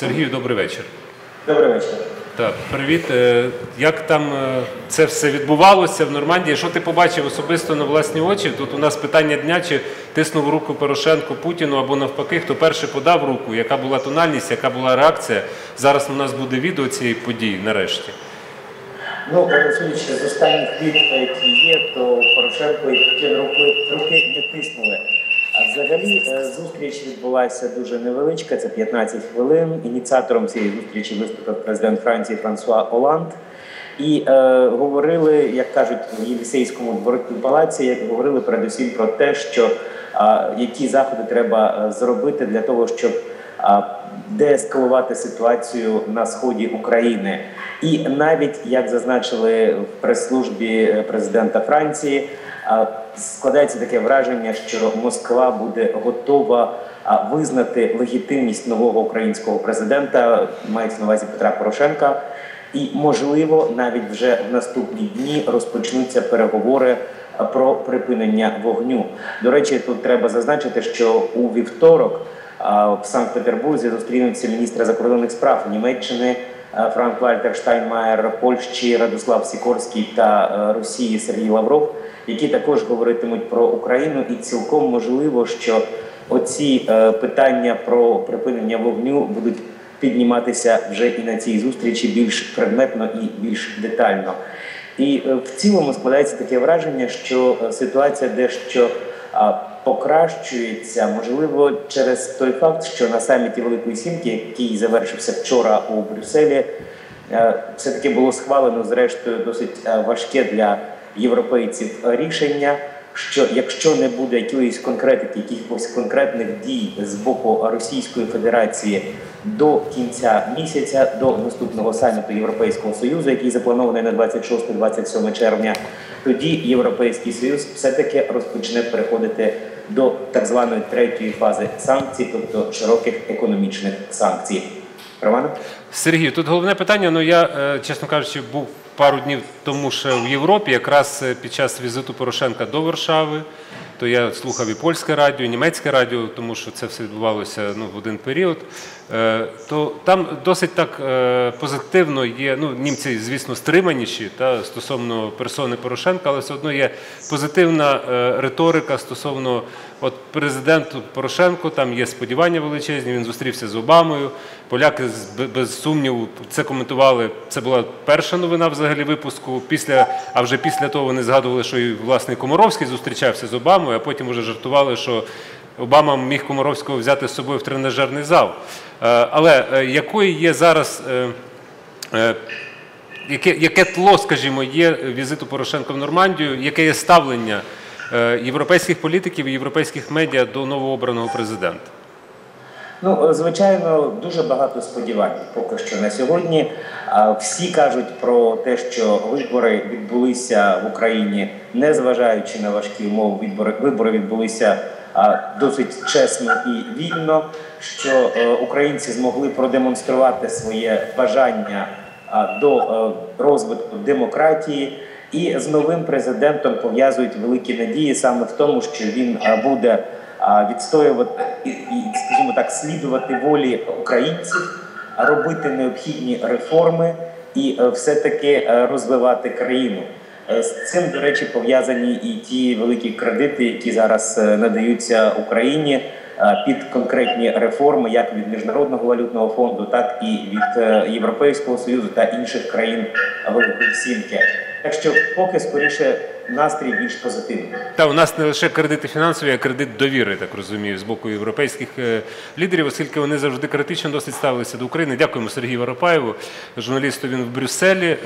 Сергію, добрий вечір. Добрий вечір. Так, привіт. Е, Як там е, це все відбувалося в Нормандії? Що ти побачив особисто на власні очі? Тут у нас питання дня, чи тиснув руку Порошенко Путіну або навпаки, хто перший подав руку, яка була тональність, яка була реакція. Зараз у нас буде відео цієї події нарешті. Ну, судячи з останніх відео, які є, то Порошенко і Путін руки, руки не тиснули. Взагалі е, зустріч відбулася дуже невеличка, це 15 хвилин. Ініціатором цієї зустрічі виступив президент Франції Франсуа Оланд. І е, говорили, як кажуть в Єлісейському дворі палаці, як говорили передусім про те, що е, які заходи треба е, зробити для того, щоб деескалувати ситуацію на сході України. І навіть як зазначили в прес-службі е, президента Франції, е, складається таке враження, що Москва буде готова визнати легітимність нового українського президента, мається на увазі Петра Порошенка. І можливо, навіть вже в наступні дні розпочнуться переговори про припинення вогню. До речі, тут треба зазначити, що у вівторок в Санкт-Петербурзі зустрінуться міністри закордонних справ Німеччини. Франк Вальтер Штайнмаєр, Польщі Радослав Сікорський та е, Росії Сергій Лавров, які також говоритимуть про Україну, і цілком можливо, що оці е, питання про припинення вогню будуть підніматися вже і на цій зустрічі більш предметно і більш детально. І е, в цілому складається таке враження, що е, ситуація дещо покращується, можливо, через той факт, що на саміті Великої Сімки, який завершився вчора у Брюсселі, е, все-таки було схвалено зрештою досить е, важке для європейців рішення. Що якщо не буде якоїсь конкретики, якихось конкретних дій з боку Російської Федерації до кінця місяця, до наступного саміту Європейського Союзу, який запланований на 26-27 червня, тоді Європейський Союз все-таки розпочне переходити до так званої третьої фази санкцій, тобто широких економічних санкцій. Романе? Сергію, тут головне питання. Ну я, е, чесно кажучи, був пару днів тому ще в Європі, якраз е, під час візиту Порошенка до Варшави. То я слухав і польське радіо, і німецьке радіо, тому що це все відбувалося ну, в один період. Е, то там досить так е, позитивно є. Ну, німці, звісно, стриманіші та, стосовно персони Порошенка, але все одно є позитивна е, риторика стосовно от президенту Порошенко. Там є сподівання величезні. Він зустрівся з Обамою. Поляки без сумніву це коментували. Це була перша новина взагалі випуску. Після, а вже після того вони згадували, що і власне Комаровський зустрічався з Обамою, а потім вже жартували, що Обама міг Комаровського взяти з собою в тренажерний зал. Е, Але е, якою є зараз. е, Яке, яке тло, скажімо, є візиту Порошенка в Нормандію, яке є ставлення європейських політиків і європейських медіа до новообраного президента? Ну, звичайно, дуже багато сподівань поки що на сьогодні. Всі кажуть про те, що вибори відбулися в Україні, не зважаючи на важкі умови. Вибори відбулися досить чесно і вільно. Що е, українці змогли продемонструвати своє бажання до е, розвитку демократії. І з новим президентом пов'язують великі надії саме в тому, що він буде відстоювати і, скажімо так, слідувати волі українців, робити необхідні реформи і е, все-таки е, розвивати країну. Е, З цим, до речі, пов'язані і ті великі кредити, які зараз е, надаються Україні е, під конкретні реформи, як від міжнародного валютного фонду, так і від Європейського союзу та інших країн Великої Сімки. Так що, поки скоріше настрій більш позитивний. Та у нас не лише кредити фінансові, а кредит довіри, так розумію, з боку європейських лідерів, оскільки вони завжди критично досить ставилися до України. Дякуємо Сергію Воропаєву, журналісту він в Брюсселі.